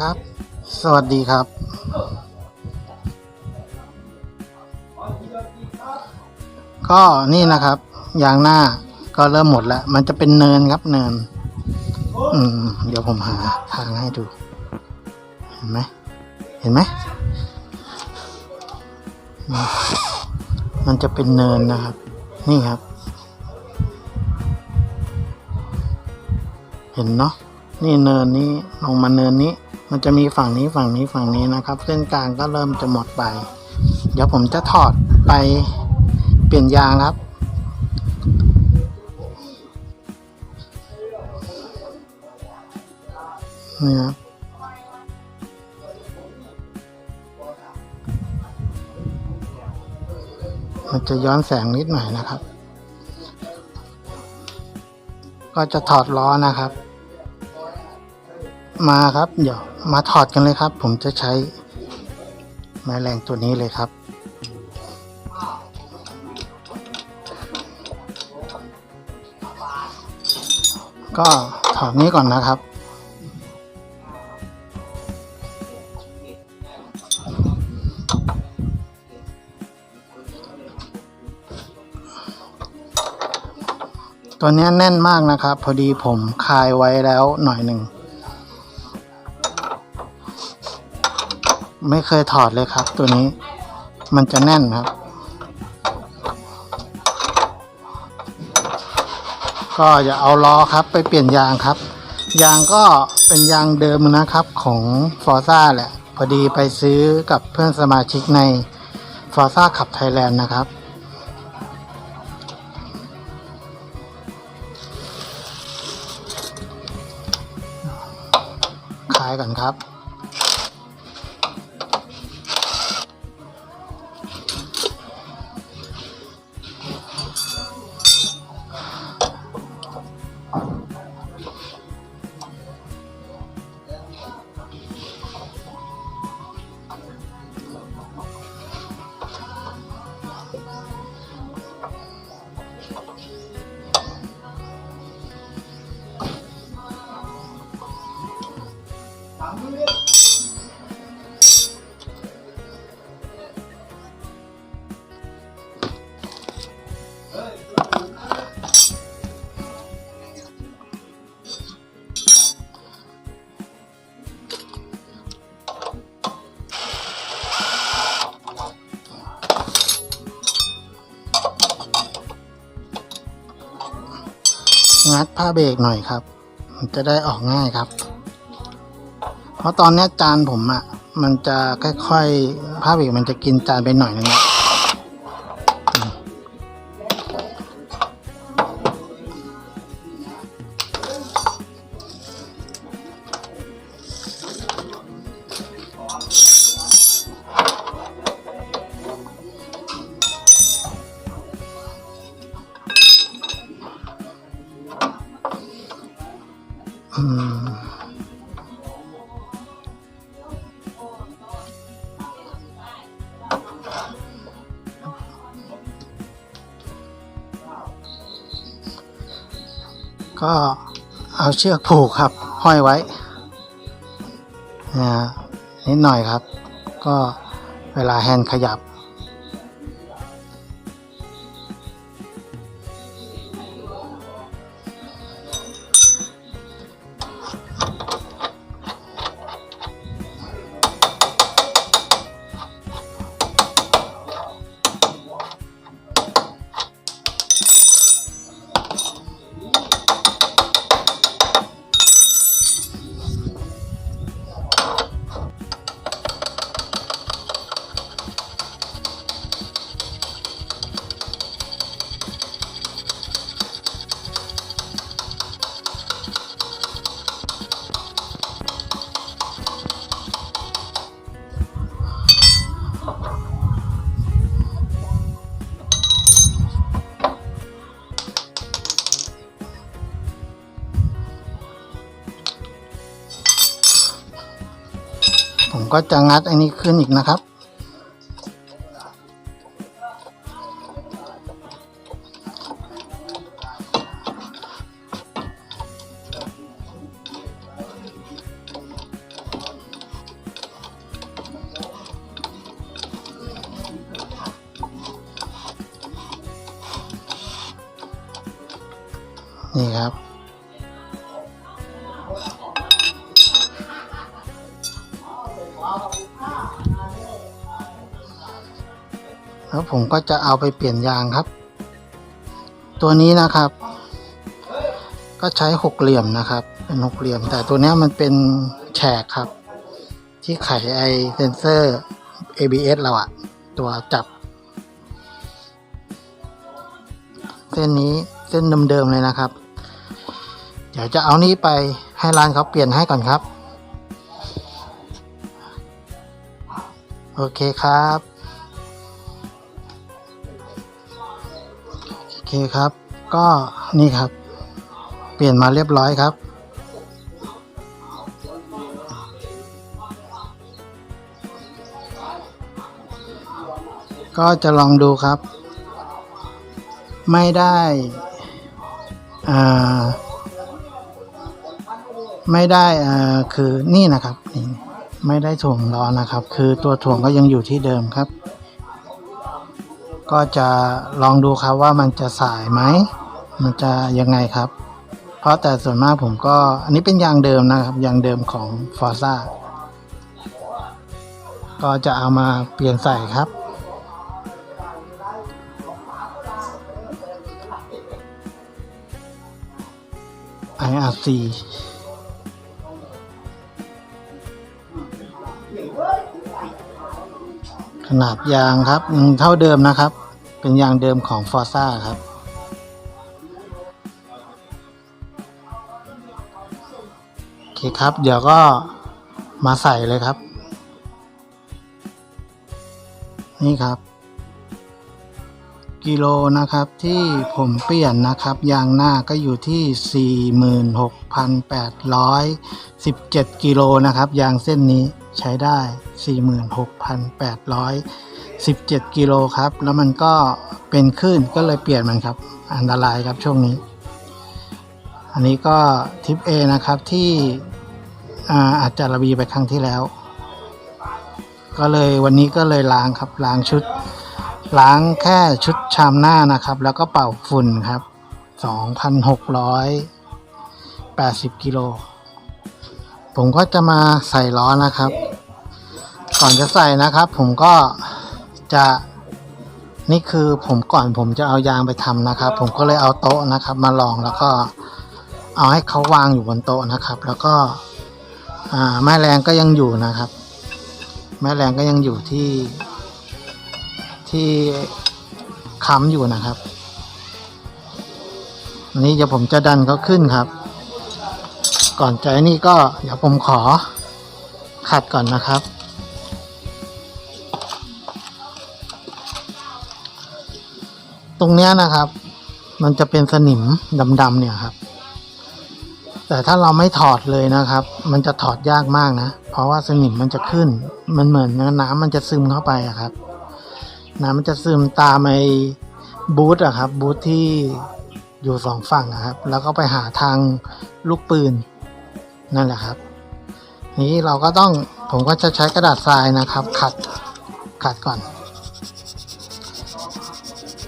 ครับ สวัสดีครับ ก็นี่นะครับ ยางหน้าก็เริ่มหมดแล้ว มันจะเป็นเนินครับเนิน อืม เดี๋ยวผมหาทางให้ดู เห็นไหม เห็นไหมอืมมันจะเป็นเนินนะครับ นี่ครับ เห็นเนาะนี่เนินนี้ลงมาเนินนี้ มันจะมีฝั่งนี้ฝั่งนี้ฝั่งนี้นะครับ เส้นกลางก็เริ่มจะหมดไป เดี๋ยวผมจะถอดไปเปลี่ยนยางครับนี่ครับมันจะย้อนแสงนิดหน่อยนะครับ ก็จะถอดล้อนะครับ มาครับ เดี๋ยวมาถอดกันเลยครับ ผมจะใช้ไม้แรงตัวนี้เลยครับ ก็ถอดนี้ก่อนนะครับตัวนี้แน่นมากนะครับ พอดีผมคายไว้แล้วหน่อยหนึ่ง ไม่เคยถอดเลยครับ ตัวนี้มันจะแน่นครับ ก็อย่าเอาล้อครับ ไปเปลี่ยนยางครับ ยางก็เป็นยางเดิมนะครับของฟอร์ซ่าแหละ พอดีไปซื้อกับเพื่อนสมาชิกในฟอร์ซ่าขับไทยแลนด์นะครับขายก่อนครับ งัดผ้าเบรกหน่อยครับมันจะได้ออกง่ายครับ เพราะตอนนี้จานผมอะ่ะ มันจะค่อยๆผ้าเบรกมันจะกินจานไปหน่อยนึงแล้ว ก็เอาเชือกผูกครับ ห้อยไว้นะฮะนิดหน่อยครับ ก็เวลาแฮนด์ขยับ ก็จะงัดอันนี้ขึ้นอีกนะครับ นี่ครับ แล้วผมก็จะเอาไปเปลี่ยนยางครับ ตัวนี้นะครับ ก็ใช้หกเหลี่ยมนะครับ เป็นหกเหลี่ยม แต่ตัวนี้มันเป็นแฉกครับ ที่ไขไอเซนเซอร์ ABS เราอะตัวจับ เส้นนี้เส้นเดิมๆเลยนะครับ เดี๋ยวจะเอานี้ไปให้ร้านเขาเปลี่ยนให้ก่อนครับ โอเคครับ คครับ ก็นี่ครับ เปลี่ยนมาเรียบร้อยครับ ก็จะลองดูครับ ไม่ได้อ่าไม่ได้อ่าคือนี่นะครับ ไม่ได้ถ่วงล้อนะครับ คือตัวถ่วงก็ยังอยู่ที่เดิมครับ ก็จะลองดูครับว่ามันจะสายไหม มันจะยังไงครับ เพราะแต่ส่วนมากผมก็อันนี้เป็นยางเดิมนะครับยางเดิมของฟอร์ซ่าก็จะเอามาเปลี่ยนใส่ครับ IRC ขนาดยางครับเท่าเดิมนะครับ เป็นยางเดิมของ f o r z a ครับ โอเคครับ เดี๋ยวก็มาใส่เลยครับ นี่ครับ กิโลนะครับที่ผมเปลี่ยนนะครับ ยางหน้าก็อยู่ที่ 46,817 กิโลนะครับ ยางเส้นนี้ ใช้ได้ 46,817 กิโลครับ แล้วมันก็เป็นคลื่นก็เลยเปลี่ยนมันครับ อันตรายครับช่วงนี้ อันนี้ก็ทิป A นะครับที่อาอาจจะระบีไปครั้งที่แล้ว ก็เลยวันนี้ก็เลยล้างครับล้างชุด ล้างแค่ชุดชามหน้านะครับ แล้วก็เป่าฝุ่นครับ 2,680 กิโลผมก็จะมาใส่ล้อนะครับ ก่อนจะใส่นะครับ ผมก็จะนี่คือผมก่อนผมจะเอายางไปทำนะครับ ผมก็เลยเอาโต๊ะนะครับ มาลองแล้วก็เอาให้เขาวางอยู่บนโต๊ะนะครับ แล้วก็แม่แรงก็ยังอยู่นะครับ แม่แรงก็ยังอยู่ที่ที่ค้ำอยู่นะครับอันนี้เดี๋ยวผมจะดันเขาขึ้นครับ ก่อนใจนี่ก็เดี๋ยวผมขอขัดก่อนนะครับ ตรงเนี้ยนะครับ มันจะเป็นสนิมดำๆเนี่ยครับ แต่ถ้าเราไม่ถอดเลยนะครับ มันจะถอดยากมากนะ เพราะว่าสนิมมันจะขึ้น มันเหมือนน้ำมันจะซึมเข้าไปอะครับ น้ำมันจะซึมตามไอ้บูธอะครับ บูธที่อยู่สองฝั่งอะครับ แล้วก็ไปหาทางลูกปืนนั่นแหละครับ นี้เราก็ต้องผมก็จะใช้กระดาษทรายนะครับ ขัดขัดก่อน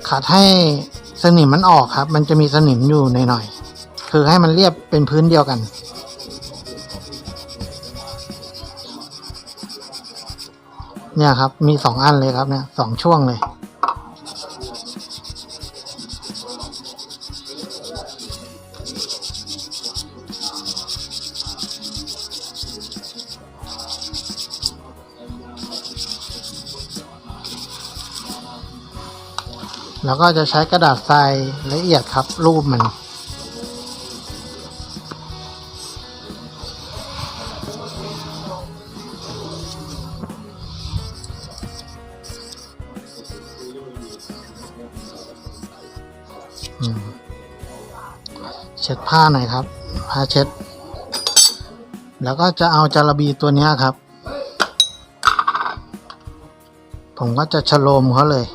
ขัดให้สนิมมันออกครับ มันจะมีสนิมอยู่หน่อยๆคือให้มันเรียบเป็นพื้นเดียวกัน เนี่ยครับ มีสองอันเลยครับเนี่ยสองช่วงเลย แล้วก็จะใช้กระดาษทรายละเอียดครับรูปมัน เช็ดผ้าหน่อยครับ ผ้าเช็ด แล้วก็จะเอาจาระบีตัวนี้ครับ ผมก็จะชโลมเขาเลย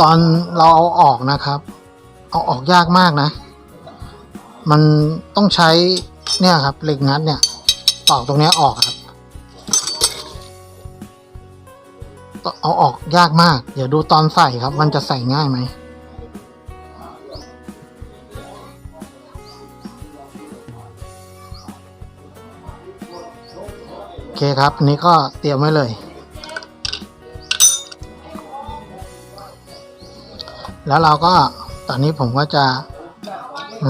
ตอนเราเอาออกนะครับ เอาออกยากมากนะ มันต้องใช้เนี่ยครับเหล็กงัดเนี่ยตอกตรงนี้ออกครับเอาออกยากมาก เดี๋ยวดูตอนใส่ครับ มันจะใส่ง่ายไหมโอเคครับนนี้ก็เตรียมไว้เลย แล้วเราก็ตอนนี้ผมก็จะ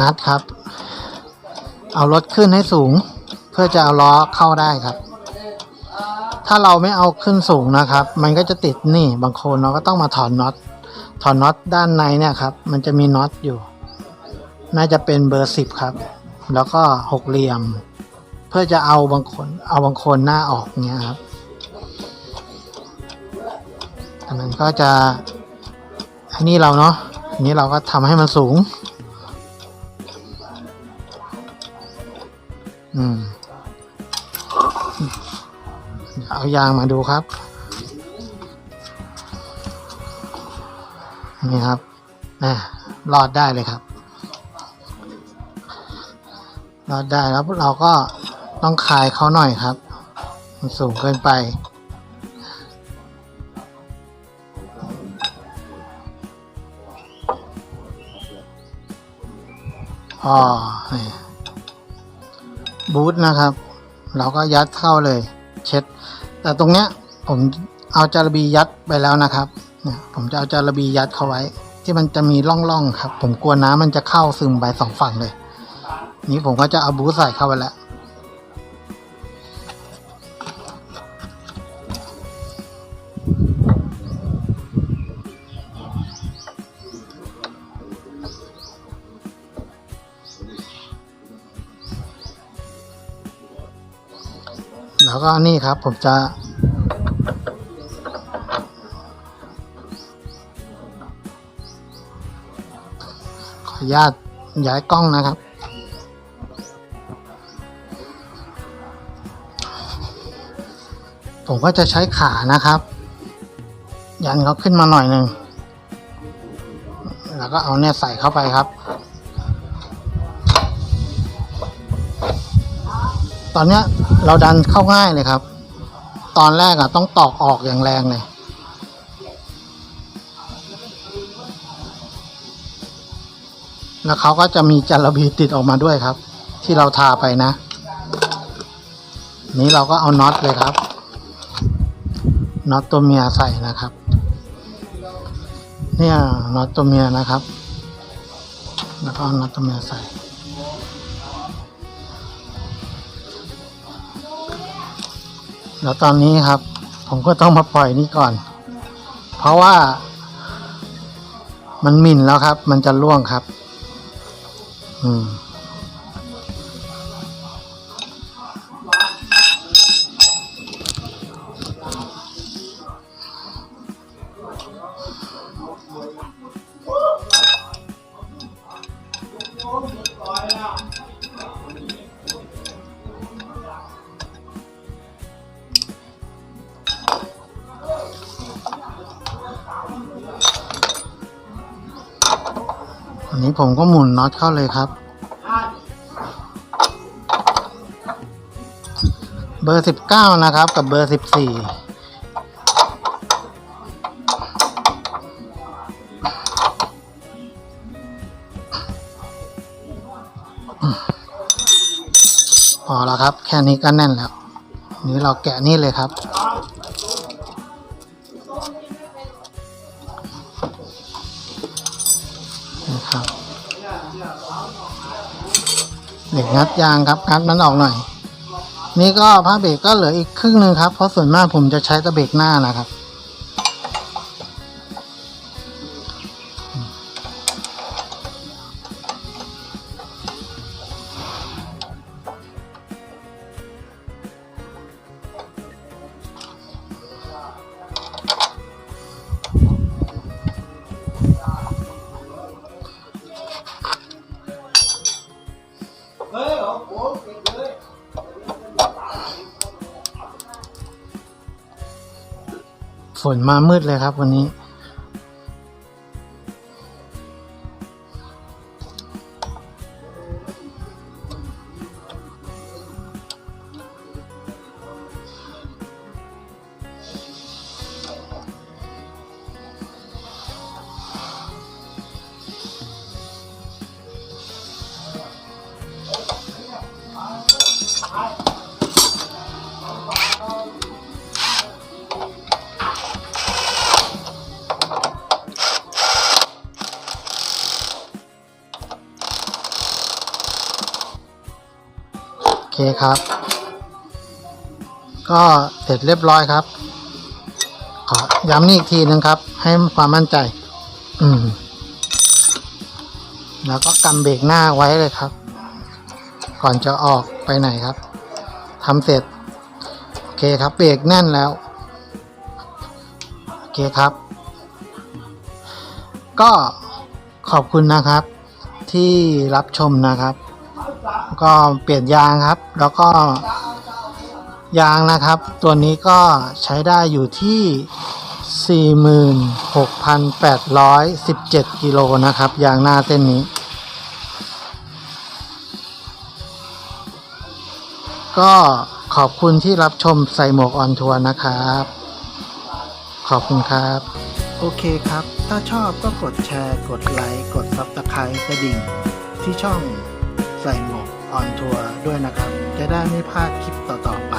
งัดครับ เอารถขึ้นให้สูง เพื่อจะเอาล้อเข้าได้ครับ ถ้าเราไม่เอาขึ้นสูงนะครับ มันก็จะติดนี่บางคนเราก็ต้องมาถอนน็อตถอนน็อตด้านในเนี่ยครับ มันจะมีน็อตอยู่ น่าจะเป็นเบอร์สิบครับ แล้วก็หกเหลี่ยม เพื่อจะเอาบางคน เอาบางคนหน้าออกเงี้ยครับอันก็จะ อันนี้เราเนาะนนี้เราก็ทำให้มันสูง อืม เอายางมาดูครับ นี่ครับอ่ารอดได้เลยครับ รอดได้แล้วเราก็ต้องคลายเขาหน่อยครับ มันสูงเกินไป อ๋อบูทนะครับ เราก็ยัดเข้าเลย เช็ด แต่ตรงเนี้ยผมเอาจารบียัดไปแล้วนะครับเนี่ยผมจะเอาจารบียัดเข้าไว้ ที่มันจะมีร่องๆครับ ผมกลัวน้ำมันจะเข้าซึมไปสองฝั่งเลย นี้ผมก็จะเอาบูทใส่เข้าไปแล้ว ก็นี่ครับ ผมจะ ขออนุญาตย้ายกล้องนะครับ ผมก็จะใช้ขานะครับ ยันเขาขึ้นมาหน่อยหนึ่งแล้วก็เอาเนี่ยใส่เข้าไปครับ ตอนเนี้ยเราดันเข้าง่ายเลยครับ ตอนแรกอะต้องตอกออกอย่างแรงเลย แล้วเขาก็จะมีจารบีติดออกมาด้วยครับ ที่เราทาไปนะ นี้เราก็เอาน็อตเลยครับ น็อตตัวเมียใส่นะครับ เนี่ยน็อตตัวเมียนะครับ แล้วก็น็อตตัวเมียใส่ แล้วตอนนี้ครับ ผมก็ต้องมาปล่อยนี่ก่อน เพราะว่า มันหมิ่นแล้วครับ มันจะล่วงครับ อืม นี้ผมก็หมุนน็อตเข้าเลยครับ เบอร์สิบเก้านะครับ กับเบอร์สิบสี่พอแล้วครับ แค่นี้ก็แน่นแล้ว นี้เราแกะนี่เลยครับ เด็กงัดยางครับงัดมันออกหน่อย นี่ก็ผ้าเบรกก็เหลืออีกครึ่งหนึ่งครับ เพราะส่วนมากผมจะใช้ตะเบรกหน้านะครับ ฝนมามืดเลยครับวันนี้ เคครับ ก็เสร็จเรียบร้อยครับ ขอย้ำนี่อีกทีนึงครับ ให้ความมั่นใจ อืม แล้วก็กำเบรกหน้าไว้เลยครับ ก่อนจะออกไปไหนครับทำเสร็จ โอเคครับ เบรกแน่นแล้ว โอเคครับ ก็ขอบคุณนะครับที่รับชมนะครับ ก็เปลี่ยนยางครับ แล้วก็ยางนะครับ ตัวนี้ก็ใช้ได้อยู่ที่ 46,817 กิโลนะครับ ยางหน้าเส้นนี้ ก็ขอบคุณที่รับชมใส่หมวกออนทัวร์นะครับ ขอบคุณครับ โอเคครับ ถ้าชอบก็กดแชร์ กดไลค์ กดซับสไครต์กระดิ่ง ที่ช่องใส่หมวก ออนทัวร์ด้วยนะครับ จะได้ไม่พลาดคลิปต่อๆไป